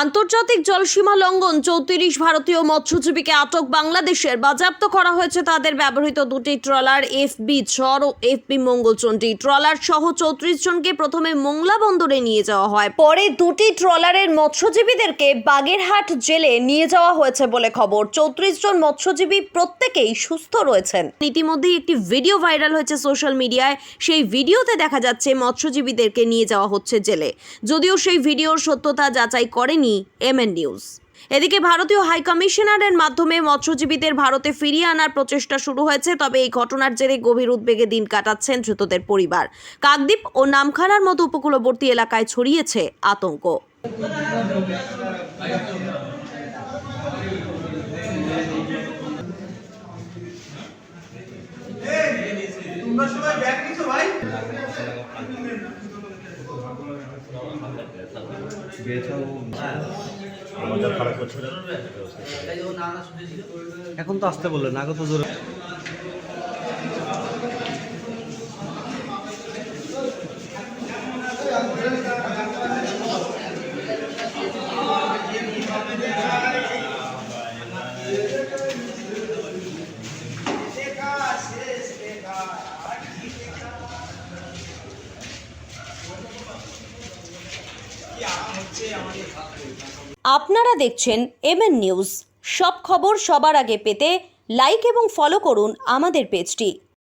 আন্তর্জাতিক জলসীমা লঙ্ঘন, চৌত্রিশ ভারতীয় মৎস্যজীবীকে আটক বাংলাদেশের। বাজেয়াপ্ত করা হয়েছে তাদের ব্যবহৃত দুটি ট্রলার, এফবি চর ও এফবি মঙ্গলচণ্ডী। ট্রলার সহ চৌত্রিশ জনকে প্রথমে মোংলা বন্দরে নিয়ে যাওয়া হয়। পরে দুটি ট্রলারের মৎস্যজীবীদেরকে বাগেরহাট জেলে নিয়ে যাওয়া হয়েছে বলে খবর। চৌত্রিশ জন মৎস্যজীবী প্রত্যেকেই সুস্থ রয়েছেন। ইতিমধ্যেই একটি ভিডিও ভাইরাল হয়েছে সোশ্যাল মিডিয়ায়। সেই ভিডিওতে দেখা যাচ্ছে মৎস্যজীবীদেরকে নিয়ে যাওয়া হচ্ছে জেলে। যদিও সেই ভিডিওর সত্যতা যাচাই করেনি এমএন নিউজ। এদিকে ভারতীয় হাই কমিশনারের মাধ্যমে মৎস্যজীবীদের ভারতে ফিরিয়ে আনার প্রচেষ্টা শুরু হয়েছে, তবে এই ঘটনার জেরে গভীর উদ্বেগে দিন কাটাচ্ছেন ধৃতদের পরিবার। কাকদ্বীপ ও নামখানার মতো উপকূলবর্তী এলাকায় ছড়িয়েছে আতঙ্ক। তোমরা সবাই ব্যাগ নিছো ভাই? এখন তো আসতে বললেন আগে তো জোরে। আপনারা দেখছেন এমএন নিউজ সব খবর সবার আগে পেতে লাইক এবং ফলো করুন আমাদের পেজটি